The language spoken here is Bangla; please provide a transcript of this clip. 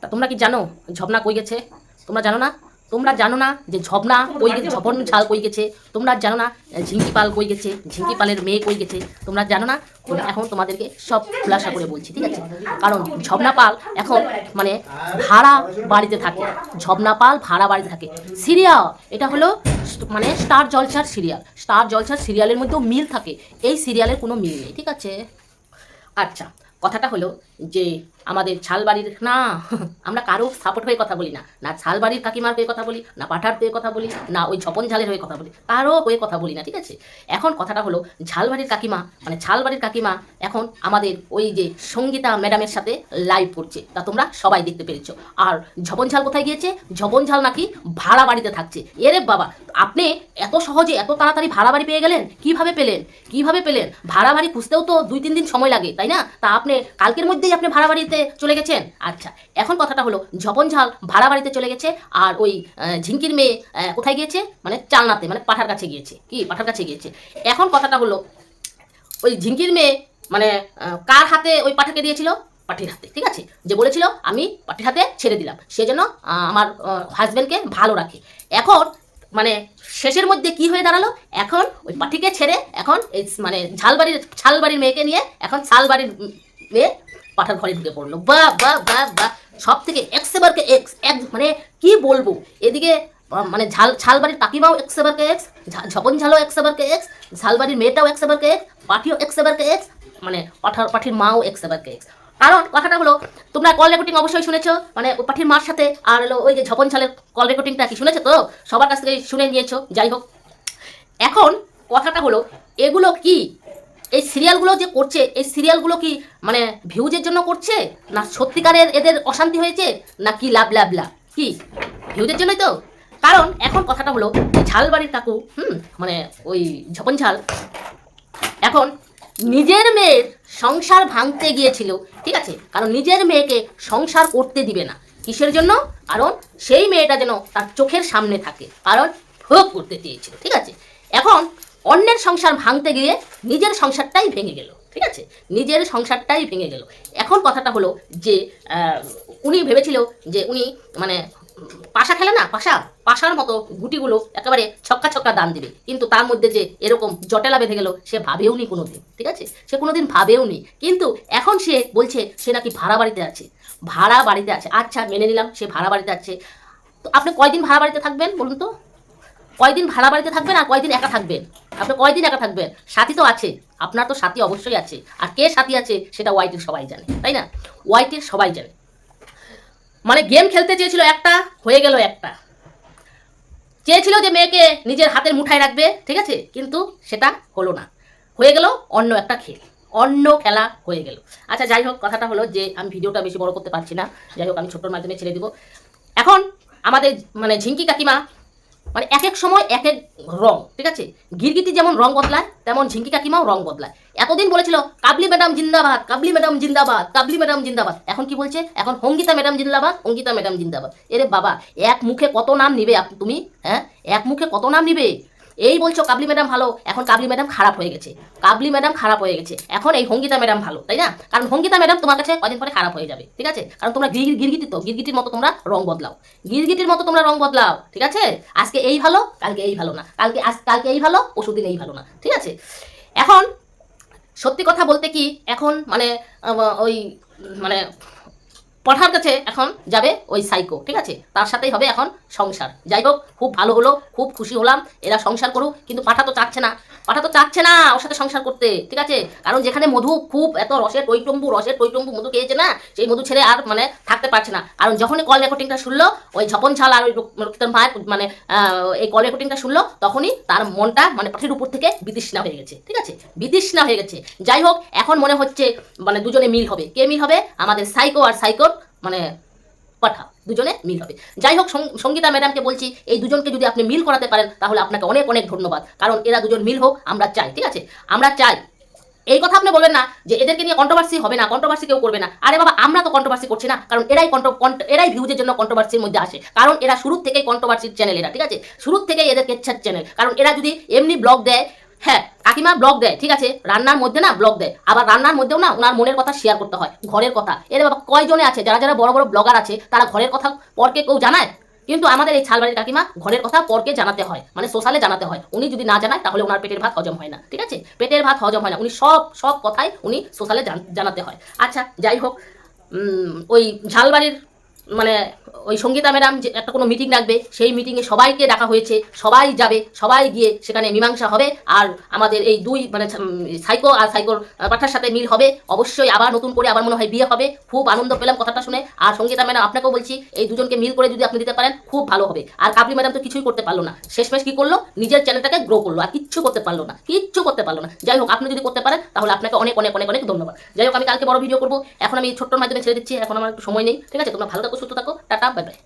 তা তোমরা কি জানো ঝবনা কই গেছে? তোমরা জানো না? তোমরা জানো না যে ঝবনা কই গেছে ঝবন ঝাল কই গেছে? তোমরা জানো না ঝিঙ্কি পাল কই গেছে? ঝিঙ্কি পালের মেয়ে কই গেছে? তোমরা জানো না? এখন তোমাদেরকে সব খুলাসা করে বলছি, ঠিক আছে? কারণ ঝবনা পাল এখন মানে ভাড়া বাড়িতে থাকে। ঝবনা পাল ভাড়া বাড়িতে থাকে। সিরিয়াল, এটা হলো মানে স্টার জলসার সিরিয়াল। স্টার জলসার সিরিয়ালের মধ্যেও মিল থাকে। এই সিরিয়ালের কোনো মিল নেই, ঠিক আছে? আচ্ছা কথাটা হলো যে আমাদের ছালবাড়ির না, আমরা কারও সাপোর্ট হয়ে কথা বলি না। না ছালবাড়ির কাকিমার হয়ে কথা বলি, না পাঠার হয়ে কথা বলি, না ওই ঝপন ঝালের হয়ে কথা বলি কারও হয়ে কথা বলি না, ঠিক আছে? এখন কথাটা হলো ঝালবাড়ির কাকিমা মানে ছালবাড়ির কাকিমা এখন আমাদের ওই যে সঙ্গীতা ম্যাডামের সাথে লাইভ করছে। তা তোমরা সবাই দেখতে পেরেছ। আর ঝপন ঝাল কোথায় গিয়েছে? ঝপন ঝাল নাকি ভাড়া বাড়িতে থাকছে। এরে বাবা, আপনি এত সহজে এত তাড়াতাড়ি ভাড়া বাড়ি পেয়ে গেলেন? কীভাবে পেলেন? কীভাবে পেলেন? ভাড়া বাড়ি খুঁজতেও তো দুই তিন দিন সময় লাগে, তাই না? তা আপনি কালকের আপনি ভাড়া বাড়িতে চলে গেছেন? আচ্ছা এখন কথাটা হলো, ঝপন ঝাল ভাড়া বাড়িতে চলে গেছে আর ওই ঝিঙ্কির মেয়ে কোথায় গিয়েছে? মানে চালনাতে মানে পাঠার কাছে গিয়েছে। কি? পাঠার কাছে গিয়েছে। এখন কথাটা হলো, ওই ঝিঙ্কির মেয়ে মানে কার হাতে ওই পাঠাকে দিয়েছিল? পাঠির হাতে, ঠিক আছে? যে বলেছিল, আমি পাঠির হাতে ছেড়ে দিলাম। সে যেন আমার হাজব্যান্ডকে ভালো রাখে। এখন মানে শেষের মধ্যে কি হয়ে দাঁড়াল? এখন ওই পাঠিকে ছেড়ে, এখন এই মানে ঝালবাড়ির ছালবাড়ির মেয়েকে নিয়ে, এখন ছালবাড়ির মেয়ে পাঠার ঘরে ঢুকে পড়ল। বা বা বা বা। সব থেকে এক্স এবারকে এক্স এক মানে কি বলব? এদিকে মানে ঝাল, ঝালবাড়ির কাকিমাও এক্স এবারকে এক্স ঝপন ঝালও এক্স এবারকে এক্স ঝালবাড়ির মেয়েটাও এক্স এবারকে এক্স পাঠিও এক্স এবারকে এক্স মানে পাঠার, পাঠির মাও এক্স এবারকে এক্স কারণ কথাটা হলো, তোমরা কল রেকর্ডিং অবশ্যই শুনেছো মানে পাঠির মার সাথে, আর হলো ওই যে ঝপন ঝালের কল রেকর্ডিংটা কি শুনেছো তো? সবার কাছ থেকে শুনে নিয়েছো, যাই হোক। এখন কথাটা হলো, এগুলো কি? এই সিরিয়ালগুলো যে করছে, এই সিরিয়ালগুলো কি মানে ভিউজের জন্য করছে? না সত্যিকারের এদের অশান্তি হয়েছে? না কি লাভ লাভ লাভ? কি? ভিউজের জন্যই তো? কারণ এখন কথাটা হলো, এই ঝালবাড়ির কাকু, হুম মানে ওই ঝপন ঝাল, এখন নিজের মেয়ের সংসার ভাঙতে গিয়েছিল, ঠিক আছে? কারণ নিজের মেয়েকে সংসার করতে দিবে না। কিসের জন্য? কারণ সেই মেয়েটা যেন তার চোখের সামনে থাকে। কারণ ভোগ করতে চেয়েছিল, ঠিক আছে? এখন অন্যের সংসার ভাঙতে গিয়ে নিজের সংসারটাই ভেঙে গেল, ঠিক আছে? নিজের সংসারটাই ভেঙে গেল। এখন কথাটা হলো যে উনি ভেবেছিল যে উনি মানে পাশা খেলে না, পাশা, পাশার মতো গুটিগুলো একেবারে ছক্কা ছক্কা দান দিবে। কিন্তু তার মধ্যে যে এরকম জটেলা বেঁধে গেল, সে ভাবেও নি কোনোদিন, ঠিক আছে? সে কোনোদিন ভাবেও নি। কিন্তু এখন সে বলছে, সে নাকি ভাড়া বাড়িতে আছে। ভাড়া বাড়িতে আছে। আচ্ছা মেনে নিলাম, সে ভাড়া বাড়িতে আছে। তো আপনি কয়দিন ভাড়া বাড়িতে থাকবেন বলুন তো? কয়দিন ভাড়া বাড়িতে থাকবেন আর কয়দিন একা থাকবেন? আপনি কয়দিন একা থাকবেন? সাথী তো আছে। আপনার তো সাথী অবশ্যই আছে। আর কে সাথী আছে সেটা ওয়াইটির সবাই জানে, তাই না? ওয়াইটির সবাই জানে। মানে গেম খেলতে চেয়েছিল একটা, হয়ে গেল একটা। চেয়েছিল যে মেয়েকে নিজের হাতের মুঠায় রাখবে, ঠিক আছে? কিন্তু সেটা হলো না। হয়ে গেল অন্য একটা খেল। অন্য খেলা হয়ে গেল। আচ্ছা যাই হোক, কথাটা হলো যে আমি ভিডিওটা বেশি বড় করতে পারছি না। যাই হোক, আমি ছোটোর মাধ্যমে ছেড়ে দিব। এখন আমাদের মানে ঝিঙ্কি কাকিমা মানে এক এক সময় এক এক রং, ঠিক আছে? গিরগিটি যেমন রং বদলায়, তেমন ঝিঙ্কি কাকিমাও রং বদলায়। এতদিন বলেছিল, কাবলি ম্যাডাম জিন্দাবাদ, কাবলি ম্যাডাম জিন্দাবাদ, কাবলি ম্যাডাম জিন্দাবাদ। এখন কি বলছে? এখন অঙ্গিতা ম্যাডাম জিন্দাবাদ অঙ্গিতা ম্যাডাম জিন্দাবাদ। এরে বাবা, এক মুখে কত নাম নিবে তুমি? হ্যাঁ? এক মুখে কত নাম নিবে? এই বলছো কাবলি ম্যাডাম ভালো, এখন কাবলি ম্যাডাম খারাপ হয়ে গেছে। কাবলি ম্যাডাম খারাপ হয়ে গেছে। এখন এই হঙ্গিতা ম্যাডাম ভালো, তাই না? কারণ হঙ্গিতা ম্যাডাম তোমার কাছে কদিন পরে খারাপ হয়ে যাবে, ঠিক আছে? কারণ তোমরা গির গিরগিটি তো, গিরগিটির মতো তোমরা রং বদলাও। গিরগিটির মতো তোমরা রং বদলাও, ঠিক আছে? আজকে এই ভালো, কালকে এই ভালো না। কালকে আজ, কালকে এই ভালো পরশুদিন এই ভালো না, ঠিক আছে? এখন সত্যি কথা বলতে কি, এখন মানে ওই মানে পঠার কাছে এখন যাবে ওই সাইকো, ঠিক আছে? তার সাথেই হবে এখন সংসার। যাই হোক, খুব ভালো হলো, খুব খুশি হলাম, এরা সংসার করুক, কিন্তু পাঠা তো চাচ্ছে না। পাঠা তো চাচ্ছে না ওর সাথে সংসার করতে, ঠিক আছে? কারণ যেখানে মধু খুব এত রসের টইটম্বু রসের টইটম্বু মধু খেয়েছে না, সেই মধু ছেড়ে আর মানে থাকতে পারছে না। কারণ যখনই কল রেকর্ডিংটা শুনলো, ওই ঝপন ছাল আর ওই রক্তিম ভাইয়ের মানে এই কল রেকর্ডিংটা শুনলো, তখনই তার মনটা মানে পাঠির উপর থেকে বিতৃষ্ণা হয়ে গেছে, ঠিক আছে? বিতৃষ্ণা হয়ে গেছে। যাই হোক, এখন মনে হচ্ছে মানে দুজনে মিল হবে। কে মিল হবে? আমাদের সাইকো আর সাইকোর মানে পাঠা, দুজনে মিল হবে। যাই হোক সঙ্গীতা ম্যাডামকে বলছি, এই দুজনকে যদি আপনি মিল করাতে পারেন, তাহলে আপনাকে অনেক অনেক ধন্যবাদ। কারণ এরা দুজন মিল হোক, আমরা চাই, ঠিক আছে? আমরা চাই। এই কথা আপনি বলবেন না যে এদেরকে নিয়ে কন্ট্রোভার্সি হবে না কন্ট্রোভার্সি কেউ করবে না। আরে বাবা, আমরা তো কন্ট্রোভার্সি করছি না, কারণ এরাই এরাই ভিউজের জন্য কন্ট্রোভার্সির মধ্যে আসে। কারণ এরা শুরুর থেকেই কন্ট্রোভার্সির চ্যানেল এরা, ঠিক আছে? শুরুর থেকেই এদের কেচ্ছার চ্যানেল কারণ এরা যদি এমনি ব্লগ দেয় হ্যাঁ কাকিমা ব্লগ দেয়, ঠিক আছে? রান্নার মধ্যে না ব্লগ দেয়। আবার রান্নার মধ্যেও না ওনার মনের কথা শেয়ার করতে হয়, ঘরের কথা। এর বাবা, কয়জনে আছে? যারা যারা বড় বড় ব্লগার আছে, তারা ঘরের কথা পরকে কেউ জানায়? কিন্তু আমাদের এই ছালবাড়ির কাকিমা ঘরের কথা পরকে জানাতে হয় মানে সোশ্যালে জানাতে হয়। উনি যদি না জানায়, তাহলে ওনার পেটের ভাত হজম হয় না, ঠিক আছে? পেটের ভাত হজম হয় না। উনি সব সব কথাই উনি সোশ্যালে জানাতে হয়। আচ্ছা যাই হোক ওই ঝালবাড়ির মানে ওই সঙ্গীতা ম্যাডাম যে একটা কোনো মিটিং রাখবে, সেই মিটিংয়ে সবাইকে ডাকা হয়েছে, সবাই যাবে, সবাই গিয়ে সেখানে মীমাংসা হবে আর আমাদের এই দুই মানে সাইকো আর সাইকোর পাঠার সাথে মিল হবে। অবশ্যই আবার নতুন করে আবার মনে হয় বিয়ে হবে। খুব আনন্দ পেলাম কথাটা শুনে। আর সঙ্গীতা ম্যাডাম, আপনাকেও বলছি, এই দুজনকে মিল করে যদি আপনি দিতে পারেন, খুব ভালো হবে। আর কাবলি ম্যাডাম তো কিছুই করতে পারল না। শেষমেশ কী করল? নিজের চ্যানেলটাকে গ্রো করল। আর কিচ্ছু করতে পারল না। কিচ্ছু করতে পারল না। যাই হোক, আপনি যদি করতে পারেন, তাহলে আপনাকে অনেক অনেক অনেক অনেক ধন্যবাদ। যাই হোক, আমি কালকে বড় ভিডিও করব। এখন আমি ছোট্টর মাধ্যমে ছেড়ে দিচ্ছি। এখন আমার একটু সময় নেই। ঠিক আছে? তোমরা ভালো থাকো সুস্থ থাকো টাটা বাই বাই